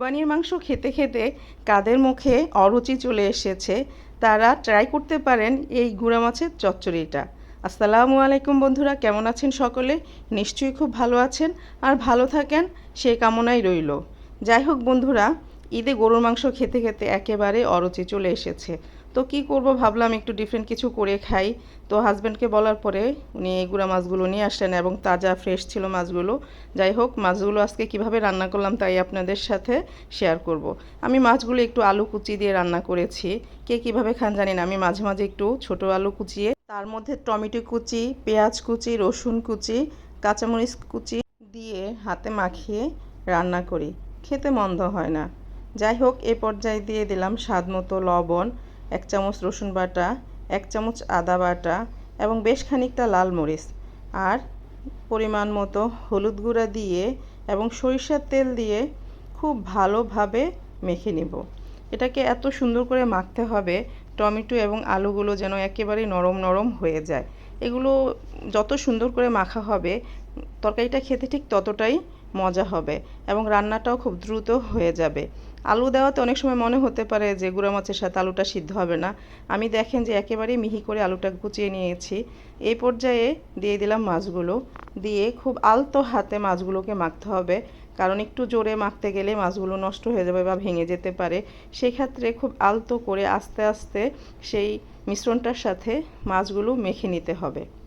কুরবানির মাংস খেতে খেতে কাদের মুখে অরুচি চলে এসেছে, তারা ট্রাই করতে পারেন এই গুঁড়া মাছের চচ্চড়িটা। আসসালামু আলাইকুম বন্ধুরা, কেমন আছেন সকলে? নিশ্চয়ই খুব ভালো আছেন আর ভালো থাকেন সেই কামনাই রইল। যাই হোক বন্ধুরা, ঈদে গরুর মাংস খেতে খেতে একেবারে অরুচি চলে এসেছে। তো কি করব ভাবলাম একটু ডিফারেন্ট কিছু করে খাই। তো হাজব্যান্ডকে বলার পরে উনি এই গুঁড়া মাছগুলো নিয়ে আসলেন এবং তাজা ফ্রেশ ছিল মাছগুলো। যাই হোক, মাছগুলো আজকে কীভাবে রান্না করলাম তাই আপনাদের সাথে শেয়ার করব। আমি মাছগুলো একটু আলু কুচি দিয়ে রান্না করেছি। কে কীভাবে খান জানি না, আমি মাঝে মাঝে একটু ছোট আলু কুচিয়ে, তার মধ্যে টমেটো কুচি, পেঁয়াজ কুচি, রসুন কুচি, কাঁচামরিচ কুচি দিয়ে হাতে মাখিয়ে রান্না করি। খেতে মন্দ হয় না। যাই হোক, এ পর্যায়ে দিয়ে দিলাম স্বাদ মতো লবণ। এক চামচ রসুন বাটা, এক চামচ আদা বাটা এবং বেশ খানিকটা লাল মরিচ আর পরিমাণ মতো হলুদ গুঁড়া দিয়ে এবং সরিষার তেল দিয়ে খুব ভালোভাবে মেখে নিব। এটাকে এত সুন্দর করে মাখতে হবে টমেটো এবং আলুগুলো যেন একেবারে নরম নরম হয়ে যায়। এগুলো যত সুন্দর করে মাখা হবে, তরকারিটা খেতে ঠিক ততটাই মজা হবে এবং রান্নাটাও খুব দ্রুত হয়ে যাবে। আলু দেওয়াতে অনেক সময় মনে হতে পারে যে গুঁড়া মাছের সাথে আলুটা সিদ্ধ হবে না। আমি দেখেন যে একেবারেই মিহি করে আলুটা কুচিয়ে নিয়েছি। এই পর্যায়ে দিয়ে দিলাম মাছগুলো। দিয়ে খুব আলতো হাতে মাছগুলোকে মাখতে হবে। কারণ একটু জোরে মাখতে গেলে মাছগুলো নষ্ট হয়ে যাবে বা ভেঙে যেতে পারে। সেক্ষেত্রে খুব আলতো করে আস্তে আস্তে সেই মিশ্রণটার সাথে মাছগুলো মেখে নিতে হবে।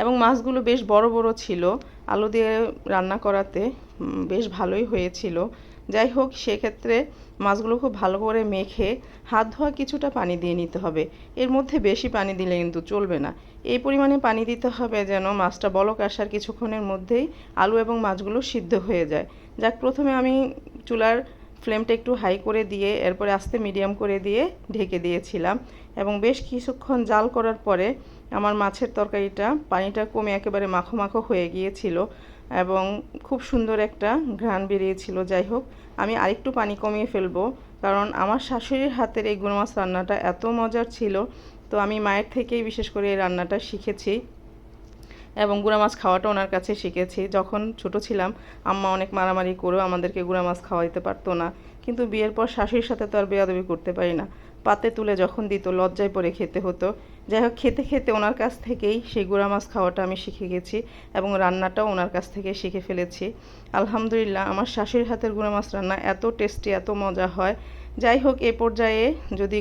এবং মাছগুলো বেশ বড় বড় ছিল। আলু দিয়ে রান্না করাতে বেশ ভালোই হয়েছিল। যাই হোক, সেক্ষেত্রে মাছগুলো খুব ভালো করে মেখে হাত ধোয়া কিছুটা পানি দিয়ে নিতে হবে। এর মধ্যে বেশি পানি দিলে কিন্তু চলবে না। এই পরিমাণে পানি দিতে হবে যেন মাছটা বলক আসার কিছুক্ষণের মধ্যেই আলু এবং মাছগুলো সিদ্ধ হয়ে যায়। যাক, প্রথমে আমি চুলার ফ্লেমটা একটু হাই করে দিয়ে, এরপরে আস্তে মিডিয়াম করে দিয়ে ঢেকে দিয়েছিলাম। এবং বেশ কিছুক্ষণ জাল করার পরে আমার মাছের তরকারিটা পানিটা কমে একেবারে মাখো মাখো হয়ে গিয়েছিল এবং খুব সুন্দর একটা ঘ্রাণ বেরিয়েছিল, যাই হোক। আমি আরেকটু পানি কমিয়ে ফেলব, কারণ আমার শাশুড়ির হাতের এই গুঁড়ো মাছ রান্নাটা এত মজার ছিল। তো আমি মায়ের থেকেই বিশেষ করে এই রান্নাটা শিখেছি এবং গুঁড়া মাছ খাওয়াটা ওনার কাছে শিখেছি। যখন ছোট ছিলাম, আম্মা অনেক মারামারি করেও আমাদেরকে গুঁড়া মাছ খাওয়াইতে পারতো না। কিন্তু বিয়ের পর শাশুড়ির সাথে তো আর বেয়াদবি করতে পারি না। পাতে তুলে যখন দিত, লজ্জায় পরে খেতে হতো। যাই হোক, খেতে খেতে ওনার কাছ থেকেই সেই গুঁড়া মাছ খাওয়াটা আমি শিখে গেছি এবং রান্নাটাও ওনার কাছ থেকে শিখে ফেলেছি। আলহামদুলিল্লাহ, আমার শাশুড়ির হাতের গুঁড়া মাছ রান্না এত টেস্টি, এত মজা হয়। যাই হোক, এ পর্যায়ে যদি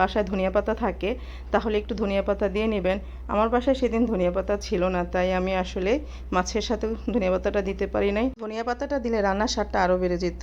বাসায় ধনিয়া পাতা থাকে, তাহলে একটু ধনিয়া পাতা দিয়ে নেবেন। আমার বাসায় সেদিন ধনিয়া পাতা ছিল না, তাই আমি আসলে মাছের সাথে ধনিয়া পাতাটা দিতে পারি নাই। ধনিয়া পাতাটা দিলে রান্নার স্বাদটা আরও বেড়ে যেত।